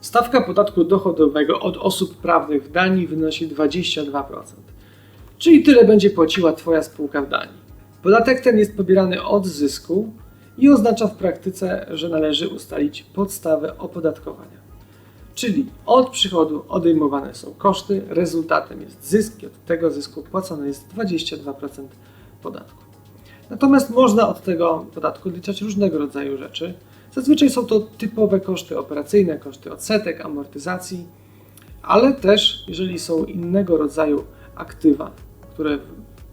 Stawka podatku dochodowego od osób prawnych w Danii wynosi 22%, czyli tyle będzie płaciła Twoja spółka w Danii. Podatek ten jest pobierany od zysku i oznacza w praktyce, że należy ustalić podstawę opodatkowania. Czyli od przychodu odejmowane są koszty, rezultatem jest zysk i od tego zysku płacone jest 22% podatku. Natomiast można od tego podatku odliczać różnego rodzaju rzeczy. Zazwyczaj są to typowe koszty operacyjne, koszty odsetek, amortyzacji, ale też jeżeli są innego rodzaju aktywa, które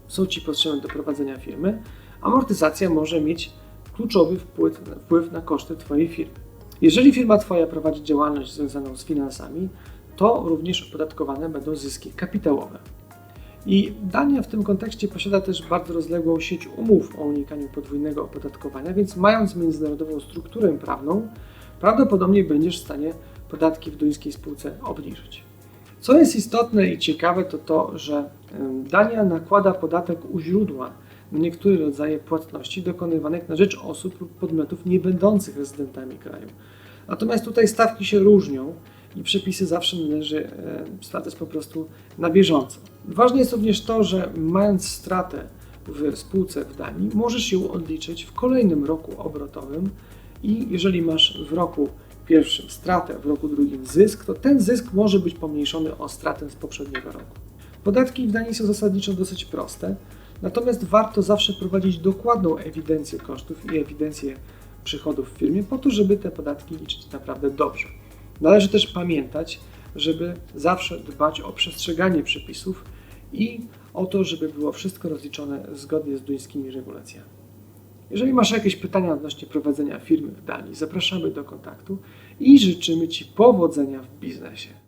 są Ci potrzebne do prowadzenia firmy, amortyzacja może mieć kluczowy wpływ, wpływ na koszty Twojej firmy. Jeżeli firma Twoja prowadzi działalność związaną z finansami, to również opodatkowane będą zyski kapitałowe. I Dania w tym kontekście posiada też bardzo rozległą sieć umów o unikaniu podwójnego opodatkowania, więc mając międzynarodową strukturę prawną, prawdopodobnie będziesz w stanie podatki w duńskiej spółce obniżyć. Co jest istotne i ciekawe, to to, że Dania nakłada podatek u źródła na niektóre rodzaje płatności dokonywanych na rzecz osób lub podmiotów nie będących rezydentami kraju. Natomiast tutaj stawki się różnią i przepisy zawsze należy e, sprawdzać po prostu na bieżąco. Ważne jest również to, że mając stratę w spółce w Danii, możesz ją odliczyć w kolejnym roku obrotowym i jeżeli masz w roku pierwszym stratę, w roku drugim zysk, to ten zysk może być pomniejszony o stratę z poprzedniego roku. Podatki w Danii są zasadniczo dosyć proste, natomiast warto zawsze prowadzić dokładną ewidencję kosztów i ewidencję przychodów w firmie po to, żeby te podatki liczyć naprawdę dobrze. Należy też pamiętać, żeby zawsze dbać o przestrzeganie przepisów i o to, żeby było wszystko rozliczone zgodnie z duńskimi regulacjami. Jeżeli masz jakieś pytania odnośnie prowadzenia firmy w Danii, zapraszamy do kontaktu i życzymy Ci powodzenia w biznesie.